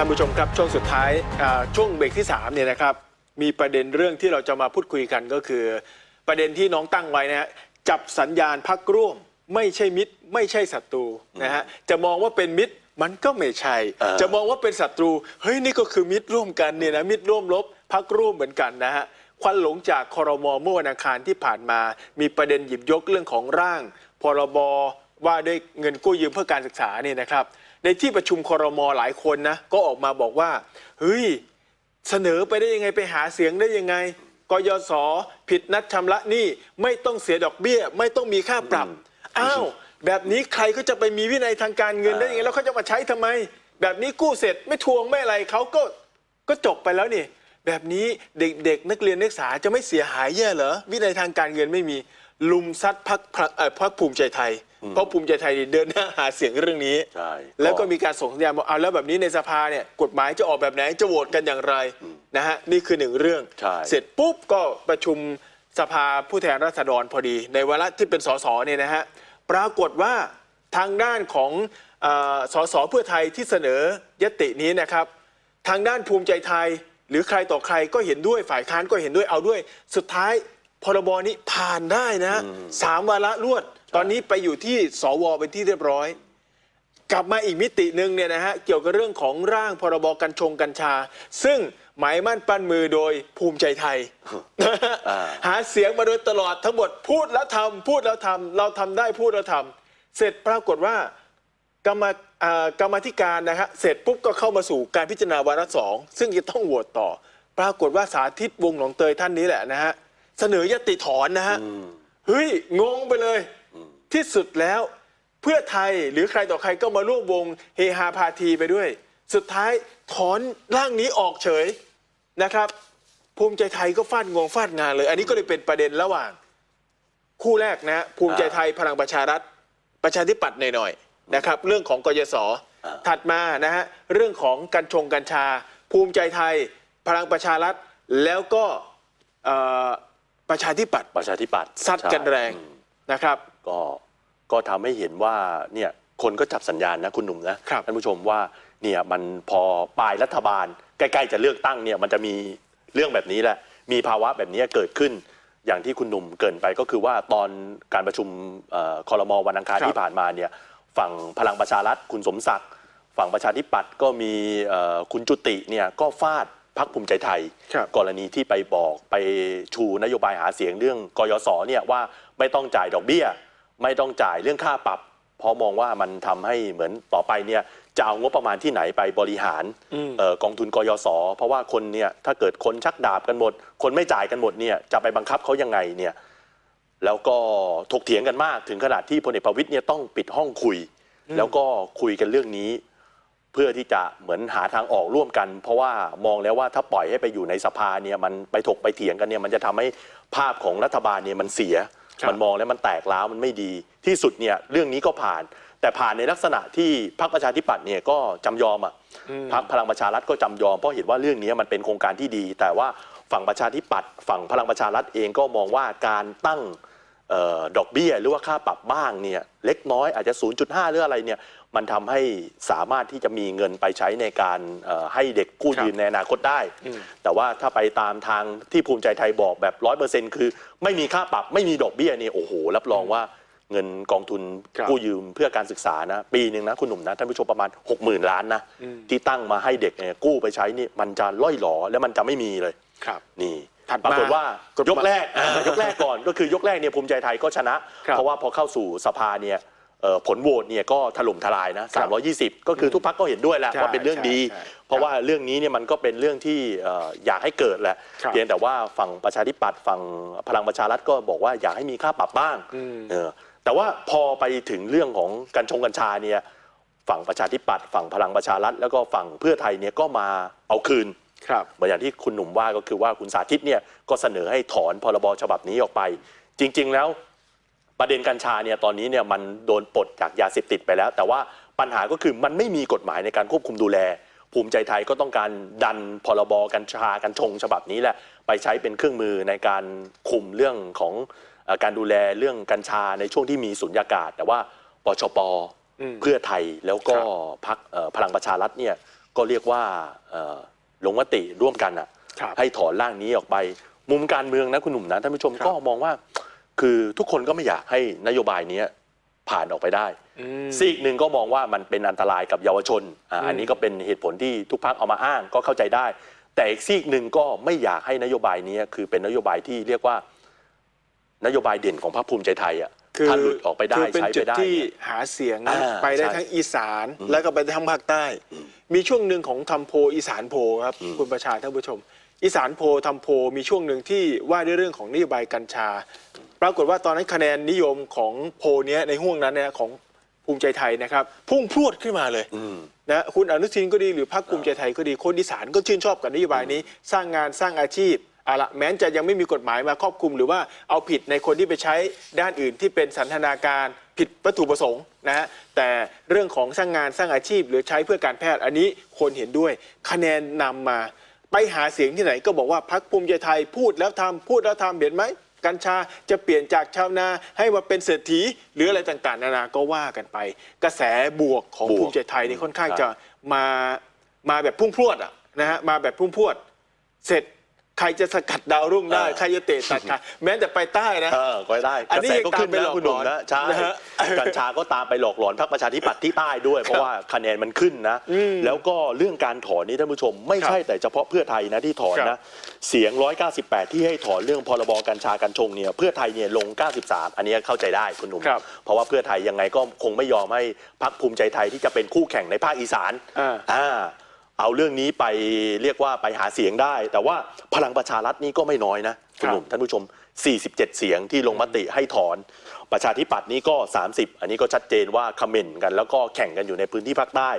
ท่านผู้ชมครับช่วงสุดท้ายอ่าช่วงเบรกที่3เนี่ยนะครับมีประเด็นเรื่องที่เราจะมาพูดคุยกันก็คือ ประเด็นที่น้องตั้งไว้นะฮะจับสัญญาณพักร่วม ไม่ใช่มิตร ไม่ใช่ศัตรูนะฮะจะมองว่าเป็นมิตรมันก็ไม่ใช่เออจะมองว่าเป็นศัตรูเฮ้ยนี่ก็คือมิตรร่วมกันเนี่ยนะมิตรร่วมรบพักร่วมเหมือนกันนะฮะควันหลงจากคอรมอเมื่อวันอังคารที่ผ่านมา มีประเด็นหยิบยกเรื่องของร่าง พรบว่าด้วยเงินกู้ยืมเพื่อการศึกษาเนี่ยนะครับ ในที่ประชุมคอรมอหลายคนนะก็ออกมาบอกว่าเฮ้ยเสนอไปได้ยังไงไปหาเสียงได้ยังไงกยศผิดนัดชำระหนี้ไม่ต้องเสียดอกเบี้ย ไม่ต้องมีค่าปรับ อ้าว แบบนี้ใครก็จะไปมีวินัยทางการเงินได้ยังไงแล้วเขาจะมาใช้ทำไม แบบนี้กู้เสร็จไม่ทวงไม่อะไรเขาก็ก็จบไปแล้วนี่ แบบนี้เด็กๆนักเรียนนักศึกษาจะไม่เสียหายแย่เหรอวินัยทางการเงินไม่มี ลุมซัดพักพักเอ่อพักภูมิใจไทย เพราะภูมิใจไทยนี่เดินหน้าหาเสียงเรื่องนี้ ใช่ แล้วก็มีการส่งสัญญาณบอกเอาแล้วแบบนี้ในสภาเนี่ยกฎหมายจะออกแบบไหนจะโหวตกันอย่างไรนะฮะนี่คือหนึ่งเรื่องใช่เสร็จปุ๊บก็ประชุมสภาผู้แทนราษฎรพอดี ในวาระที่เป็นสสเนี่ยนะฮะปรากฏว่าทางด้านของเออสสเพื่อไทยที่เสนอยตินี้นะครับ ทางด้านภูมิใจไทย หรือใครต่อใครก็เห็นด้วยฝ่ายค้านก็เห็นด้วยเอาด้วย สุดท้าย พรบนี้ผ่านได้นะสามวาระรวด ตอนนี้ไปอยู่ที่สวเป็นที่เรียบร้อย กลับมาอีกมิติหนึ่งเนี่ยนะฮะเกี่ยวกับเรื่องของร่างพรบกัญชงกัญชา ซึ่งหมายมั่นปั้นมือโดยภูมิใจไทยอ่าหาเสียงมาโดยตลอดทั้งหมดพูดแล้วทำพูดแล้วทำเราทำได้พูดแล้วทำเสร็จปรากฏว่ากรรมอ่ากรรมาธิการนะฮะเสร็จปุ๊บก็เข้ามาสู่การพิจารณาวาระสองซึ่งจะต้องโหวตต่อ ปรากฏว่าสาธิตวงศ์หนองเตยท่านนี้แหละนะฮะ เสนอยติถอนนะฮะเฮ้ยงงไปเลย ที่สุดแล้วเพื่อไทยหรือใครต่อใครก็มาร่วมวงเฮฮาพาทีไปด้วย สุดท้ายถอนร่างนี้ออกเฉยนะครับ ภูมิใจไทยก็ฟาดงวงฟาดงานเลย อันนี้ก็เลยเป็นประเด็นระหว่าง คู่แรกนะภูมิใจไทยพลังประชารัฐ ประชาธิปัตย์หน่อยๆนะครับ เรื่องของกยศอ่าถัดมานะฮะเรื่องของกัญชงกัญชา ภูมิใจไทย พลังประชารัฐแล้วก็เอ่อ ประชาธิปัตย์ประชาธิปัตย์ซัดกันแรงอืมนะครับ ก็ก็ทำให้เห็นว่าเนี่ยคนก็จับสัญญาณนะคุณหนุ่มนะครับ ท่านผู้ชมว่าเนี่ยมันพอปลายรัฐบาล ใกล้ๆจะเลือกตั้งเนี่ยมันจะมีเรื่องแบบนี้แหละ มีภาวะแบบนี้เกิดขึ้น อย่างที่คุณหนุ่มเกรินไปก็คือว่าตอนการประชุมเอ่อคอรมอวันอังคารครับ ที่ผ่านมาเนี่ยฝั่งพลังประชารัฐคุณสมศักดิ์ ฝั่งประชาธิปัตย์ก็มีเอ่อคุณจุติเนี่ยก็ฟาด พักภูมิใจไทย ครับ กรณีที่ไปบอกไปชูนโยบายหาเสียงเรื่องกยศเนี่ยว่าไม่ต้องจ่ายดอกเบี้ย ไม่ต้องจ่ายเรื่องค่าปรับเพราะมองว่ามันทำให้เหมือนต่อไปเนี่ยจะเอางบประมาณที่ไหนไปบริหารอืมเอ่อกองทุนกยศเพราะว่าคนเนี่ยถ้าเกิดคนชักดาบกันหมด คนไม่จ่ายกันหมดเนี่ยจะไปบังคับเขายังไงเนี่ย แล้วก็ถกเถียงกันมากถึงขนาดที่พลเอกประวิตยเนี่ยต้องปิดห้องคุย แล้วก็คุยกันเรื่องนี้ เพื่อที่จะเหมือนหาทางออกร่วมกัน เพราะว่ามองแล้วว่าถ้าปล่อยให้ไปอยู่ในสภาเนี่ยมันไปถกไปเถียงกันเนี่ยมันจะทำให้ภาพของรัฐบาลเนี่ยมันเสียครับมันมองแล้วมันแตกร้าวมันไม่ดี ที่สุดเนี่ยเรื่องนี้ก็ผ่าน แต่ผ่านในลักษณะที่พรรคประชาธิปัตย์เนี่ยก็จำยอมอะอืมพรรคพลังประชารัฐก็จำยอมเพราะเห็นว่าเรื่องนี้มันเป็นโครงการที่ดี แต่ว่าฝั่งประชาธิปัตย์ฝั่งพลังประชารัฐเองก็มองว่าการตั้งเออ ดอกเบี้ยหรือว่าค่าปรับบ้างเนี่ยเล็กน้อยอาจจะ 0.5 หรืออะไรเนี่ยมันทำให้สามารถที่จะมีเงินไปใช้ในการเอ่อให้เด็กกู้ครับยืมในอนาคตได้อืมแต่ว่าถ้าไปตามทางที่ภูมิใจไทยบอกแบบร้อยเปอร์เซ็นต์คือ ไม่มีค่าปรับไม่มีดอกเบี้ยเนี่ยโอ้โห รับรองว่าเงินกองทุนครับกู้ยืมเพื่อการศึกษานะ ปีหนึ่งนะคุณหนุ่มนะท่านผู้ชมประมาณ 60,000 ล้านนะอืมที่ตั้งมาให้เด็กเนี่ยกู้ไปใช้นี่มันจะล่อยหลอแล้วมันจะไม่มีเลยครับนี่ ถัดมาปรากฏว่ากฎหมายยกแรกอ่ายกแรกก่อนก็คือยกแรกเนี่ยภูมิใจไทยก็ชนะ ครับเพราะว่าพอเข้าสู่สภาเนี่ยเอ่อผลโหวตเนี่ยก็ถล่มทลายนะ 320 ก็คือทุกพักก็เห็นด้วยแหละใช่ว่าเป็นเรื่องดี ใช่ใช่เพราะว่าเรื่องนี้เนี่ยมันก็เป็นเรื่องที่เอ่ออยากให้เกิดแหละครับเพียงแต่ว่าฝั่งประชาธิปัตย์ฝั่งพลังประชารัฐก็บอกว่าอยากให้มีค่าปรับบ้างอืม เออแต่ว่าพอไปถึงเรื่องของกัญชงกัญชาเนี่ย ฝั่งประชาธิปัตย์ฝั่งพลังประชารัฐแล้วก็ฝั่งเพื่อไทยเนี่ยก็มาเอาคืน ครับเหมือนอย่างที่คุณหนุ่มว่าก็คือว่าคุณสาธิตเนี่ยก็เสนอให้ถอนพรบฉบับนี้ออกไป จริง ๆ แล้วประเด็นกัญชาเนี่ยตอนนี้เนี่ยมันโดนปลดจากยาเสพติดไปแล้ว แต่ว่าปัญหาก็คือมันไม่มีกฎหมายในการควบคุมดูแล ภูมิใจไทยก็ต้องการดันพรบกัญชากัญชงฉบับนี้แหละไปใช้เป็นเครื่องมือในการคุมเรื่องของเอ่อการดูแลเรื่องกัญชาในช่วงที่มีสุญญากาศ แต่ว่าปชปอืมเพื่อไทยแล้วก็ครับพักพลังประชารัฐเนี่ยก็เรียกว่าเอ่อ ลงมติร่วมกันอะ ครับ ให้ถอนร่างนี้ออกไป มุมการเมืองนะคุณหนุ่มนะท่านผู้ชมครับ ก็มองว่า คือทุกคนก็ไม่อยากให้นโยบายเนี้ยผ่านออกไปได้ อืม ซีกหนึ่งก็มองว่ามันเป็นอันตรายกับเยาวชนอ่าอืมอันนี้ก็เป็นเหตุผลที่ทุกพักเอามาอ้างก็เข้าใจได้ แต่อีกซีกหนึ่งก็ไม่อยากให้นโยบายนี้คือเป็นนโยบายที่เรียกว่า นโยบายเด่นของพรรคภูมิใจไทยอะ ถ้าหลุดออกไปได้คือเป็นใช้จุไปดได้ที่เนี่ย หาเสียงนะอ่าไปได้ใช่ทั้งอีสานอืมแล้วก็ไปทั้งภาคใต้ มีช่วงหนึ่งของทำโพลอีสานโพลครับอืมคุณประชาท่านผู้ชม อีสานโพลทำโพลมีช่วงหนึ่งที่ว่าด้วยเรื่องของนโยบายกัญชา ปรากฏว่าตอนนั้นคะแนนนิยมของโพลเนี้ยในห่วงนั้นเนี่ยของภูมิใจไทยนะครับ พุ่งพรวดขึ้นมาเลยอืมนะคุณอนุทินก็ดีหรือพรรคภูมิใจไทยก็ดีคนอีสานก็ชื่นชอบกับนโยบายนี้ สร้างงานสร้างอาชีพ เอาละแม้จะยังไม่มีกฎหมายมาครอบคลุม หรือว่าเอาผิดในคนที่ไปใช้ด้านอื่นที่เป็นสันทนาการผิดวัตถุประสงค์นะฮะแต่เรื่องของสร้างงานสร้างอาชีพ หรือใช้เพื่อการแพทย์อันนี้คนเห็นด้วย คะแนนนำมาไปหาเสียงที่ไหนก็บอกว่าพรรคภูมิใจไทยพูดแล้วทำพูดแล้วทำเห็นไหมกัญชาจะเปลี่ยนจากชาวนาให้มาเป็นเศรษฐีหรืออะไรต่างๆ นานาก็ว่ากันไป กระแสบวกของภูมิใจไทยนี่ค่อนข้างจะมามาแบบพุ่งพรวดอะนะฮะมาแบบพุ่งพรวด เสร็จ ใครจะสกัดดาวรุ่งได้ใครจะเตะตัดขาแม้แต่ไปใต้นะ เออก็ได้อักนระนี้แสยังก็ตามขึ้นไปหลนะอกคุณหนุ่มหลอนนะใช่นะฮะกัญชาก็ตามไปหลอกหลอนพรรคประชาธิปัตย์ที่ใต้ด้วย เพราะว่าคะแนนมันขึ้นนะ อืมแล้วก็เรื่องการถอนนี่ท่านผู้ชม ไม่ใช่แต่เฉพาะเพื่อไทยนะที่ถอนครันะ บ เสียง 198 ที่ให้ถอนเรื่องพรบกัญชากัญชงเนี่ยเพื่อไทยเนี่ยลง 93 อันนี้เข้าใจได้คุณหนุ่ม ครับเพราะว่าเพื่อไทยยังไงก็คงไม่ยอมให้พรรคภูมิใจไทยที่จะเป็นคู่แข่งในภาคอีสานอ่า อ่า เอาเรื่องนี้ไปเรียกว่าไปหาเสียงได้ แต่ว่าพลังประชารัฐนี่ก็ไม่น้อยนะคุณหนุ่มท่านผู้ชม 47 เสียงที่ลงมติให้ถอน ประชาธิปัตย์นี่ก็ 30 อันนี้ก็ชัดเจนว่าคอมเมนต์กัน แล้วก็แข่งกันอยู่ในพื้นที่ภาคใต้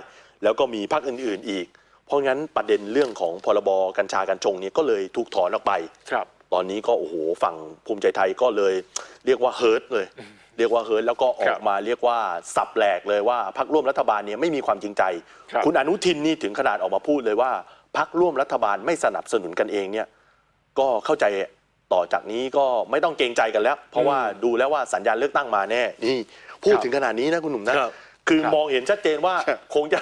แล้วก็มีภาคอื่น ๆ อีก เพราะงั้นประเด็นเรื่องของพรบกัญชากัญชงนี้ก็เลยถูกถอนออกไปครับ ตอนนี้ก็โอ้โหฝั่งภูมิใจไทยก็เลย เรียกว่าเฮิร์ตเลย เรียกว่าเฮิร์ตแล้วก็อคอรักบมาเรียกว่าสับแหลกเลยว่าพักร่วมรัฐบาลเนี่ยไม่มีความจริงใจครับณอนุทินนี่ถึงขนาดออกมาพูดเลยว่าพักร่วมรัฐบาลไม่สนับสนุนกันเองเนี่ยก็เข้าใจต่อจากนี้ก็ไม่ต้องเกรงใจกันแล้ว เพราะว่าดูแล้วว่าสัญญาณเลือกตั้งมาแน่นี่พูดครับถึงขนาดนี้นะคุณหนุ่มนะ ครับคือครับมองเห็นชัดเจนว่าครับคงจะ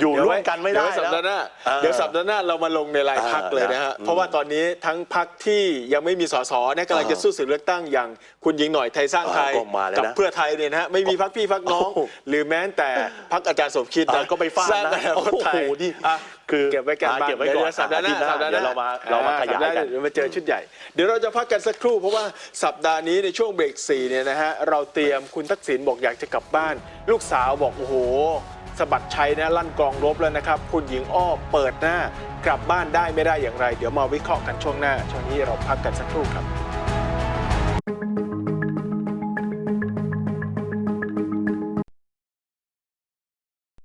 อยู่ร่วมกันไม่ได้เยวสัปแล้วดาห์หน้าอ่าเดี๋ยวสัปดาห์หน้าเรามาลงในรายพักอ่าเลยนะฮะนะเพราะว่าตอนนี้ทั้งพักที่ยังไม่มีสสเนี่ยกำลังอ่าจะสู้ศึกเลือกตั้งอย่างคุณหญิงหน่อยไทยสร้างไทยอ่าก็มาแล้วกันะเพื่อไทยเนี่ยนะฮะไม่มีพักพี่พักน้องโอ้โหหรือแม้แต่พักอาจารย์สมคิดอ่านะก็ไปฟาดสร้างนะอนาคตไทยโอ้โหนี่อะ คือเก็บไว้กันอ่าบ้างเก็บไว้ก่อนดี๋ยวสัปดาห์หน้าอาทิตย์หน้าสัปดาห์หน้าเดี๋ยวเรามาเรามาอ่ขยายสัปดห์หกัน เดี๋ยวมาเจอชุดใหญ่ เดี๋ยวเราจะพักกันสักครู่เพราะว่าสัปดาห์นี้ในช่วงเบรก4เนี่ยนะฮะเราเตรียมคุณทักษิณบอกอยากจะกลับบ้าน ลูกสาวบอกโอ้โหสะบัดชัยนะลั่นกลองรบแล้วนะครับ คุณหญิงอ้อเปิดหน้ากลับบ้านได้ไม่ได้อย่างไร เดี๋ยวมาวิเคราะห์กันช่วงหน้า ช่วงนี้เราพักกันสักครู่ครับ